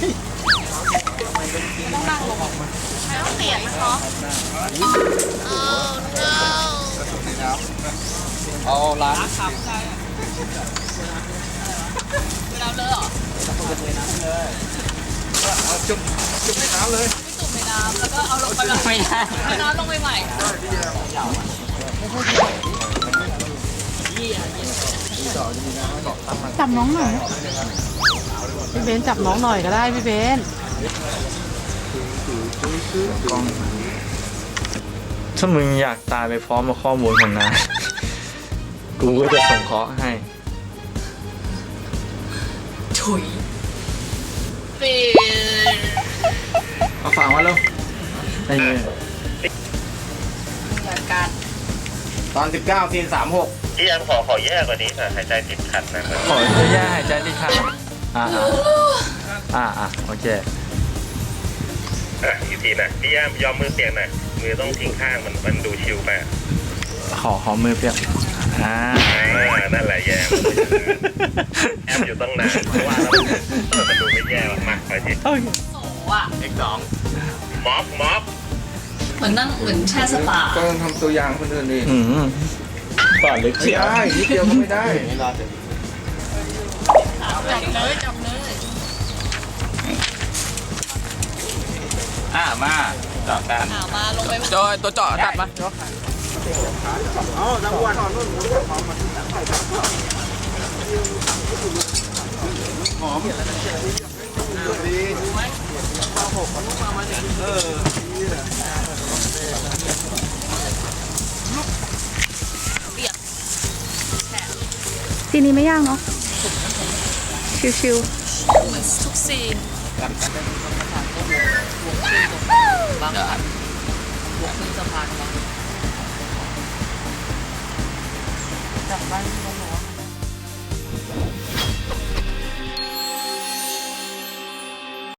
ต้องเปลี่ยนนะคะเอาล้างเราเลอำเหรเอาจุ่มจุ่มในน้ำเลยจุ่มในน้ำแล้วก็เอาลงไปใหม่เอน้ำลงไปใหม่ตำน้องหน่อย พี่เบนจับน้องหน่อยก็ได้พี่เบนถ้ามึงอยากตายไปพร้อมกับข้อมูลของนายกูก็จะส่งเคราะห์ให้ ถุยปีเอาฝามาแล้วไอ้เนี่ยการตอน 19ซีน36พี่ยังขอขอแย่กว่านี้ค่ะหายใจติดขัดนะมันขอจะแย่หายใจที่ขัด อ่าอ่าอ่าอ่าโอเคอะอีกทีนะพี่ย่ายอมมือเปียกหน่อยมือต้องทิ้งข้างมันมันดูชิวไปอะขอขอมือเปียกอ่าอ่านั่นแหละแย่แอบอยู่ตั้งนานเพราะว่าแล้วมันดูไม่แย่หรอกมาไปทีโอ้อะเอกสองม็อบม็อบเหมือนนั่งเหมือนแช่สปาก็ต้องทำตัวอย่างคนอื่นดิอืมก่อนลึกไม่เชียวได้นิดเดียวก็ไม่ได้ จับเลยจับเลยอ่ามาต่อกันอ่ามาลงไปจอยตัวเจาะตัดมาอ๋อน้ำวันหอมมันทีนี้ไม่ยากเนาะ ชิวเหมือนทุกซีนบางอันบวกขึ้นสะพานบางๆจับบ้านที่เราบอกว่า